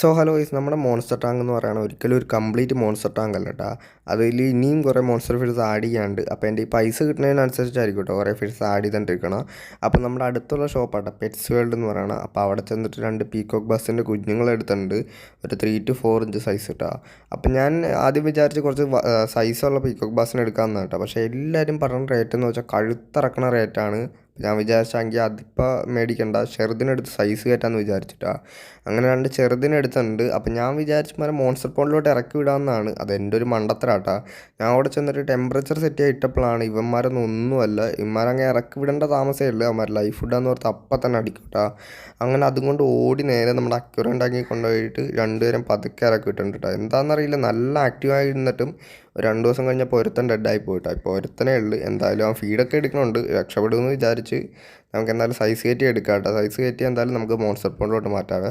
So hello guys നമ്മുടെ monster tank എന്ന് പറയുന്നത് ഒരിക്കലും ഒരു കംപ്ലീറ്റ് മോൺസ്റ്റർ ടാങ്ക് അല്ല കേട്ടോ അതിൽ ഇനിയും കുറേ മോൺസ്റ്റർ ഫിഷസ് ആഡ് ചെയ്യാണ്ട് അപ്പോൾ എന്റെ ഈ പൈസ കിട്ടുന്നതിനനുസരിച്ചായിരിക്കും കേട്ടോ കുറേ ഫിഷസ് ആഡ് ചെയ്തുകൊണ്ടിരിക്കണം അപ്പോൾ നമ്മുടെ അടുത്തുള്ള ഷോപ്പാട്ടോ പെറ്റ്സ് വേൾഡ് എന്ന് പറയണം അപ്പോൾ അവിടെ ചെന്നിട്ട് രണ്ട് പീകോക്ക് ബസ്സിന്റെ കുഞ്ഞുങ്ങളെടുത്തിട്ടുണ്ട് ഒരു three two four inch size കേട്ടോ അപ്പോൾ ഞാൻ ആദ്യം വിചാരിച്ച് കുറച്ച് സൈസുള്ള പീകോക്ക് ബസ്സിന് എടുക്കാമെന്ന് കേട്ടോ പക്ഷേ എല്ലാവരും പറഞ്ഞ റേറ്റ് എന്ന് വെച്ചാൽ കഴുത്തിറക്കണ റേറ്റാണ് ഞാൻ വിചാരിച്ചെങ്കിൽ അതിപ്പോൾ മേടിക്കണ്ട. ചെറുതിനെടുത്ത് സൈസ് കയറ്റാമെന്ന് വിചാരിച്ചിട്ടാണ് അങ്ങനെ രണ്ട് ചെറുതിനെടുത്തുണ്ട് അപ്പം ഞാൻ വിചാരിച്ച മരം മോൺസ്റ്റർ പോണ്ടിലോട്ട് ഇറക്കി വിടാമെന്നാണ് അത് എന്റെ ഒരു മണ്ടത്തരാട്ടാ. ഞാൻ അവിടെ ചെന്നിട്ട് ടെമ്പറേച്ചർ സെറ്റ് ചെയ്തിട്ടപ്പോഴാണ് ഇവന്മാരൊന്നും ഒന്നുമല്ല. ഇവന്മാരങ്ങനെ ഇറക്കി വിടേണ്ട താമസമേ ഉള്ളൂ. അവന്മാർ ലൈഫ് ഫുഡാന്ന് ഓർത്ത് അപ്പം തന്നെ അടിക്കൂട്ടാ. അങ്ങനെ അതും കൊണ്ട് ഓടി നേരെ നമ്മുടെ അക്യൂറന്റാക്കി കൊണ്ടുപോയിട്ട് രണ്ടുപേരും പതുക്കെ ഇറക്കി വിട്ടിട്ടുണ്ട് കേട്ടോ എന്താണെന്നറിയില്ല നല്ല ആക്റ്റീവായി ഇരുന്നിട്ടും ഒരു രണ്ട് ദിവസം കഴിഞ്ഞപ്പോൾ ഒരുത്തൻ ഡെഡായി പോയിട്ടോ ഇപ്പോൾ ഒരുത്തനേ ഉള്ളൂ. എന്തായാലും ആ ഫീഡൊക്കെ എടുക്കണുണ്ട്. രക്ഷപ്പെടുമെന്ന് വിചാരിച്ച് നമുക്ക് എന്തായാലും സൈസ് കയറ്റി എടുക്കാം കേട്ടോ സൈസ് കയറ്റി എന്തായാലും നമുക്ക് മോൺസ്റ്റർ പോണ്ടിലോട്ട് മാറ്റാവേ.